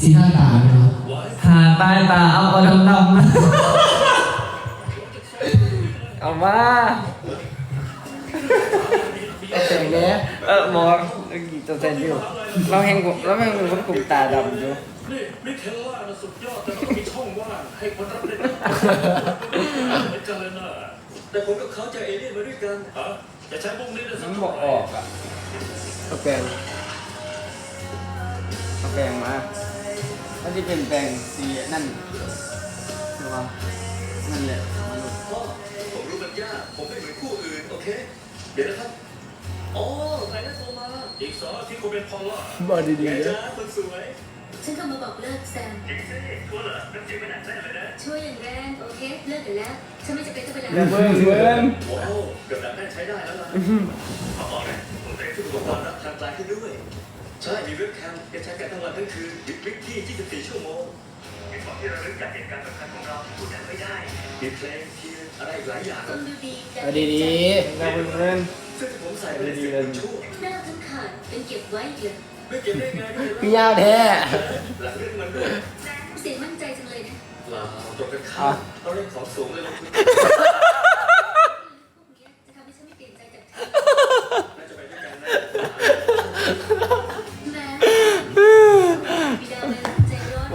สีหน้าตาเลยครับไว้หาตายตาเอาเอาดำดำๆนะเอามาแต่งเนี้ยเออหมอตัวเซนอยู่เราแหงผมเราแหงเป็นคนกลุ่มตาดำอยู่นี่มิเคลล่าน่ะสุดยอดแต่ต้องมีช่องว่างให้คนรับเล่นเหมือนกันเลยนะแต่ผมกับเขาเจอเอเลี่ยนมาด้วยกันฮะจะใช้พวกนี้ได้สัมักนบอกออกอะ เอาแปลงเอา แปลงมามันจะเป็นแปลงสีนั่นใช่ปะนั่นแหละมันพ่อผมรู้มันยากผมไม่เหมือนคู่อื่น โอเค เดี๋ยวนะครับอ๋อใครนั่นโทรมา อีกสองอาทิตย์คงเป็นพอลล่าบอดีไงๆจ้านะคนสวย ฉันเข้ามาบอกเลิกแซมจริงสิชัวร์เหรอน้ำจิ้มไม่หนักแน่เลยนะช่วยอย่างแรงโอเค เลิกกันแล้ว ฉันไม่จะเป็นต้องไปล้างเบิ้งเบิ้งว้าวเกือบดับแน่ใช้ได้แล้วล่ะเอาต่อเลยผมเต็มที่อุปกรณ์รับทางไกลให้ด้วย ใช่มีเว็บแคมจะใช้กันทั้งวันทั้งคืนยึดวิกที่ 24 ชั่วโมง มีของที่ระลึกจากเหตุการณ์สำคัญของเราที่พูดกันไม่ได้ มีเพลงเทียนอะไรอีกหลายอย่างคนดูดีเอาดีเราเบิ้งเบิ้งซึ่งที่ผมใส่ไปในสิบชั่วหน้าทั้งขาดเป็นเก็บไว้อีกเลยไม่เก็บได้ไงไม่ๆเห็พี่นยาวแท้หลังเรื่องมันด้วยเสียงมั่นใจจังเลยนะลาตรงกันข้ามเราเล่นของสูงเลยลงทุนพวกนี้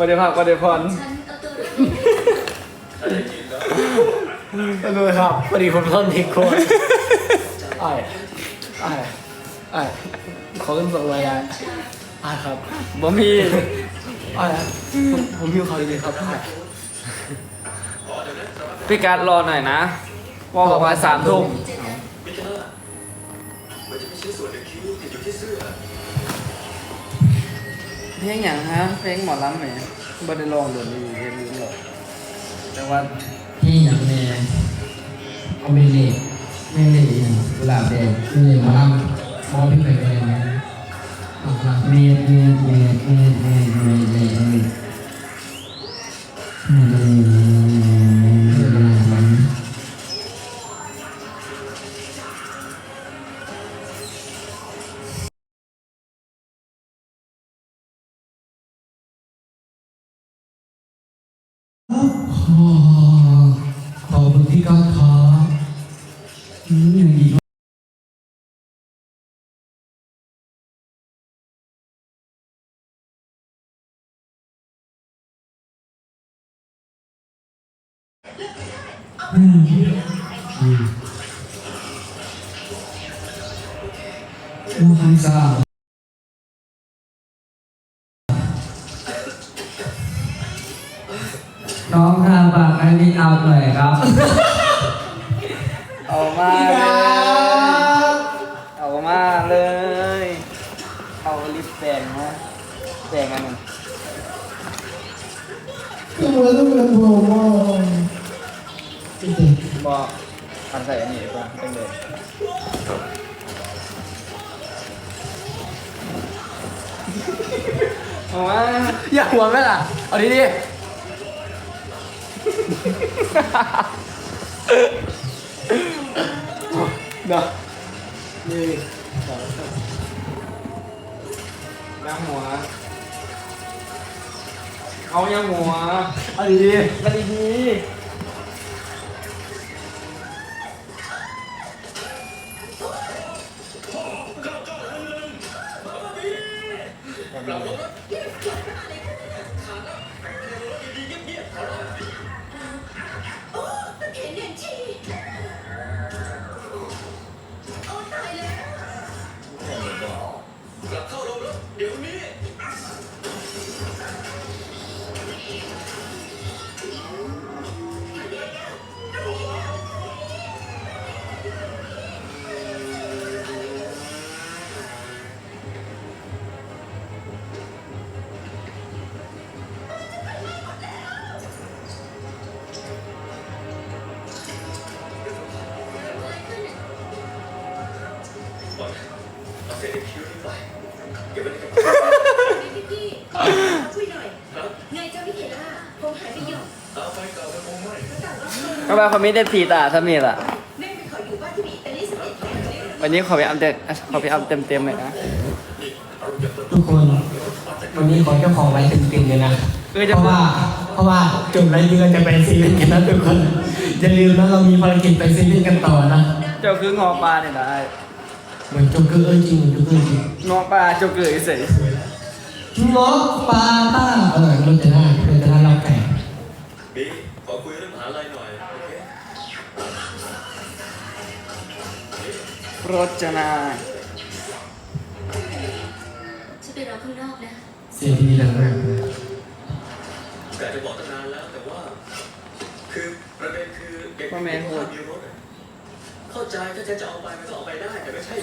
เดียวพักวันเดียวพรฉันเอาตัวรอดไม่ได้ถ้าได้ยินแล้วขอบคุณครับพอดีผมท่อนทิ้งโคนไอ้ไอ้ไอ้ขอขึ้นส่งรายได้ไอ้ครับบ่มีไอ้ผมผมหิวเขาวจริงๆครับไอ้พี่การดรอหน่อยนะวอลบอกว่าสามทุ่ม เจอกันมิเตอร์มันจะมีชิ้นส่วนในคิ้วติดอยู่ที่เสื้อเพ ลงอย่างฮะเพลงหมอลำไหมบ่ได้ลองเดี๋ยวนี้เพลงลืมหรอกแต่ว่าพี่อย่างแม่เอาเมเล่เมเล่อย่างกุหลาบแดงเมเล่มาลำมอพี่ไปแดงนะเอาละเมเมเมเมเมเมเมเมเ 음. 음. 오, 감사. ทำใส่อันนี้ดีกว่าเป็นเลยเอามาอย่าหัวไหมล่ะ เอาดีๆเนาะนี่สองสามย่างหัว เอาย่างหัว เอาดีมาดีดี para Roma ก็แบบเขาไม่ได้สีตาสมีล่ะแม่ไปขออยู่บ้านที่มีอิตาลีสิบเอ็ดแห่งเลยวันนี้ขอไปอัพเต็มขอไปอัพเต็มเต็มๆเลยนะทุกคนวันนี้ขอเจ้าของไลฟ์ตึงๆเลยนะเออจะเพราะว่าเพราะว่าจบไลฟ์นี้เราจะไปซีรีส์กันนะทุกคนอย่าลืมนะเรามีภารกิจไปซีรีส์กันต่อนะเจ้าคืองอปลาเนี่ยได้เหมือนจงคือเอ้ยจริงเหมือนจงคือจริงงอปลาเจ้าเกิดเสร็จงอกปลาต้าเออเราจะได้เราจะได้รับแขกบีขอคุยเรื่อง รจนาฉันไปรอข้างนอกนะ เสียงที่ดังมากเลยอยากจะบอกตั้งนานแล้วแต่ว่า คือประเด็นคือเด็กมีรถอะเข้าใจถ้าจะจะเอาไปมันก็เอาไปได้แต่ไม่ใช่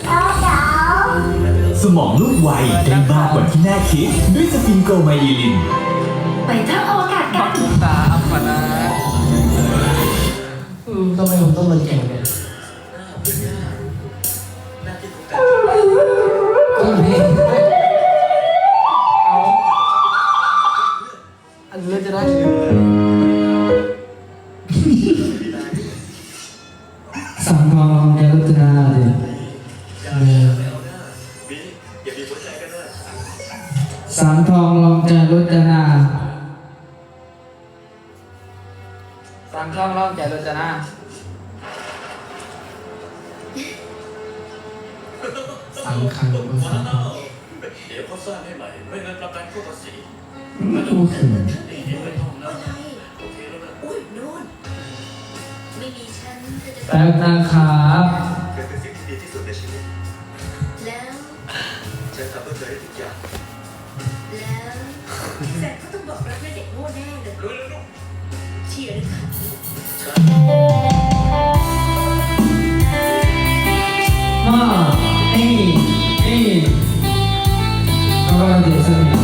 สมองลูกไวได้มากกว่าที่น่าคิด ด้วยสฟิงโกไมลิลิน ไปเที่ยวอวกาศกัปันกตาอัปปนา อืมทำไมผมต้องมาแข่งเนี่ย สั่งช่องร่องแก่รจนาสังคังว้าวเดี๋ยวเขาสร้างให้ใหม่ไม่งั้นประกันเข้าภาษีโอเคนี่ไม่ต้องนะอะไรโอเคแล้วนะอุ้ยนู่นไม่มีฉันเธอจะแป๊บนะครับเป็นสิ่งที่ดีที่สุดในชีวิตแล้วฉันทำเพื่อเธอได้ทุกอย่างแล้วแต่เขาต้องบอกรักแม่เด็กโง่แน่เลยรู้แล้วลูกเชียร์เลยค่ะ ก็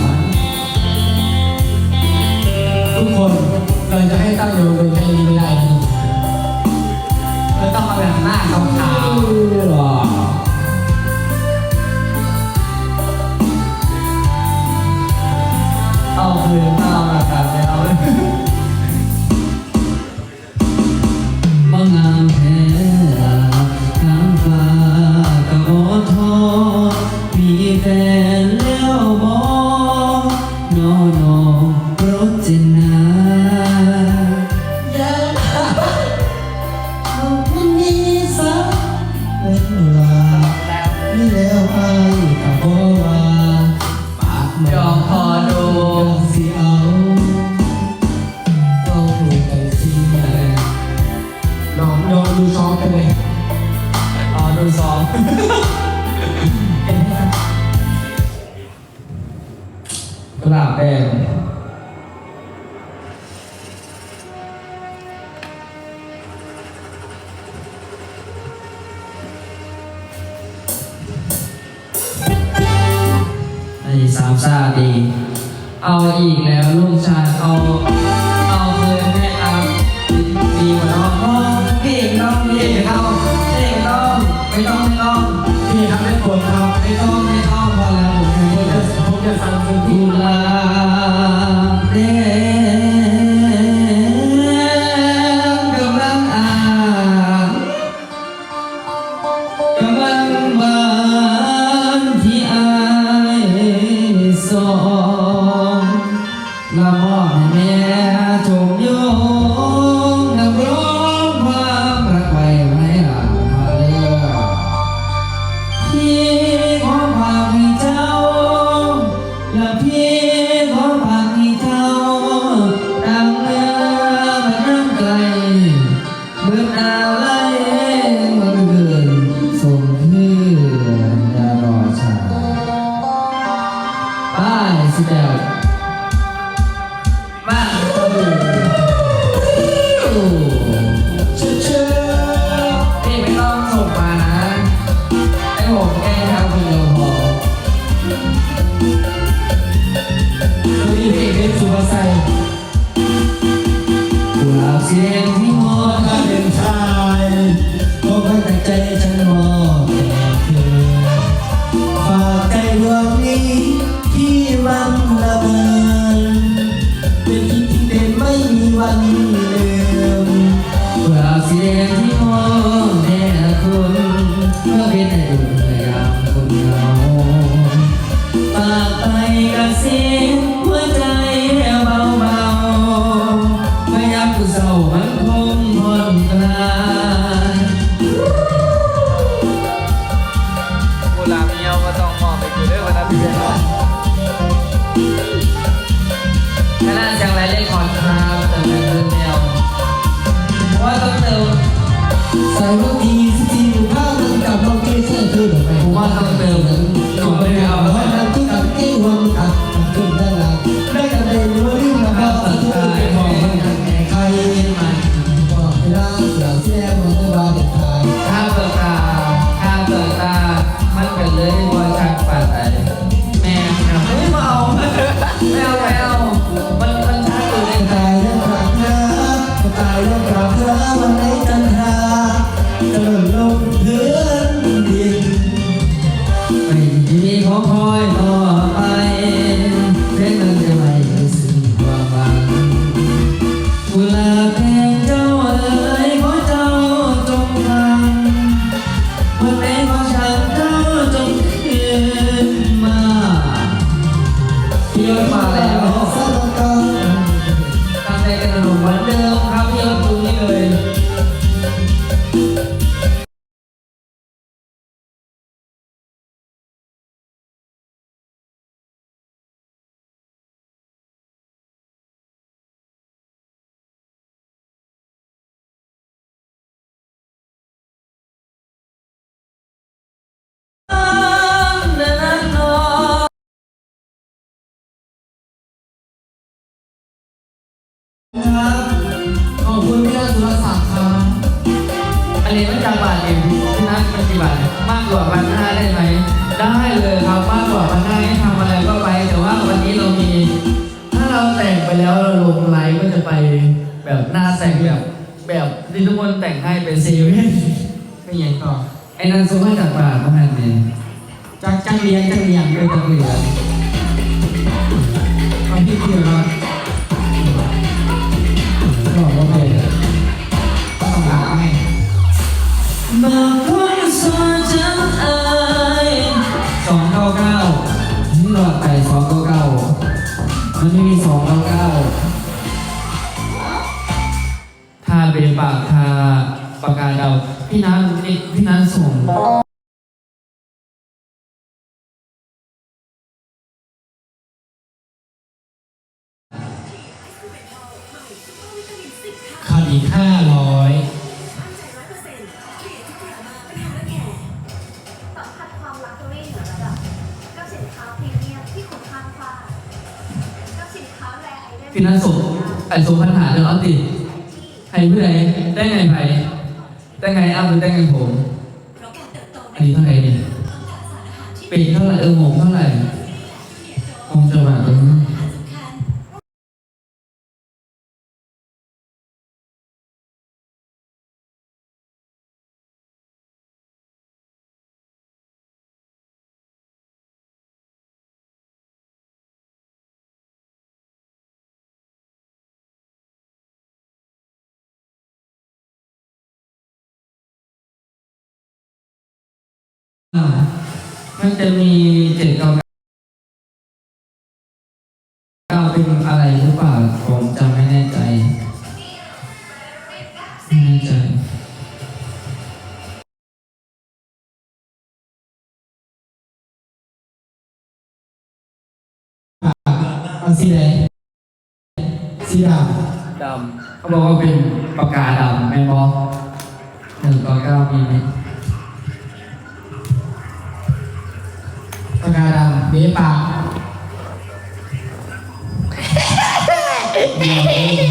กระดาษแดงไอ้สามซาดี เอาอีกแล้วลูกชายเอาเอา ละมอบให้แม่ ที่มองแด่คุณเมื่อแต่ดุนพยายาคนเหาปากไปกัเสีหัวใจเบาเบาพยายามกูเศร้ามันคงผ่อนลายกุลาพี่ยวก็ต้องมอบไปคือเรื่องวันนั้นพี่นาะขนาดจังไรเล่น ใส่ว่าทีสตีข้าวมันกับน้องเกสคือแบบไหนผมว่าต้องเติม พี่ยศมาแล้ว ที่ทุกคนแต่งให้เป็นเซเว่นเป็นยังต่อไอ้นั่นซื้อมาจากบาทประมาณนี้จักจังเลียงจังเลียงเป็นตังเหลือทำพี่เดียวครับ ปากกาเดาพี่นัทนี่พี่นัทส่งขาดอีกห้าร้อยสัมผัสความรักตัวเองเหนือระดับกับสินค้าพรีเมียมที่คุณค่าฟ้ากับสินค้าแรไอเดนพี่นัทส่งไอ้ส่งปัญหาเรื่องออติดให้เพื่อไหนได้ไงไผ ได้ไงอ้ำหรือได้ไงผมเพราะการเติบโตอันนี้เท่าไหร่เนี่ยปีเท่าไหร่เออหมงเท่าไหร่คงจะแบบ มันจะมีเจ็ดเก้าเก้าเป็นอะไรหรือเปล่าผมจำไม่แน่ใจไม่แน่ใจเอาสีแดงสีดดำเขาบอกว่าเป็นปากกาดำแมนบอหนึ่งต่อเก้ามีไหม เบ๊ปากเดี๋ยวเอง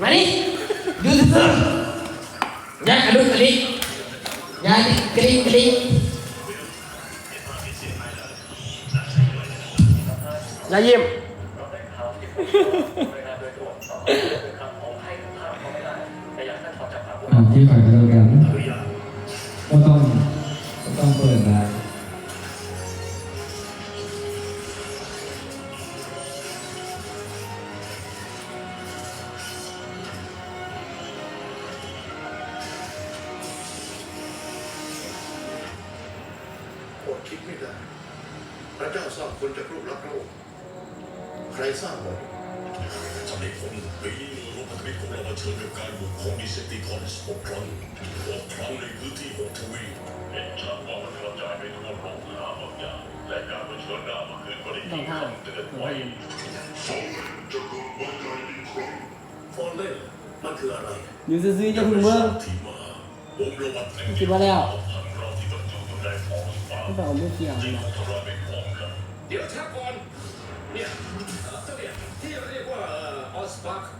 มานี่ดูสิยักกระดุกกระดิกยักกระดิกกระดิกอย่ายิ้มอ่าที่ฝ่ายเดียวกันก็ต้องก็ต้อง เปิดนะอ เราเผชิญกับการบุกของดิเซปติคอนส์หกครั้งหกครั้งในพื้นที่หกทวีปเห็นชัดว่ามันกระจายไปทั่วโลกหาบางอย่างและการเผชิญหน้าเมื่อคืนก็ได้ต้องยินท่าคำเตือนถือไว้ว่ายิงฟอนเล่มันคืออะไรอยู่ซื่อๆจะพึ่งเบิ่งที่มาผมระวังแห่งคิดว่าแล้วพันเราที่ต้องอยู่ตรงในท้องฟ้าไม่ต้องเอามือเกี่ยวที่นะทำลายเป็นของกันเดี๋ยวช้าก่อนเนี่ยเอ่อเจ้าเนี่ยที่เรียกว่าออสปาร์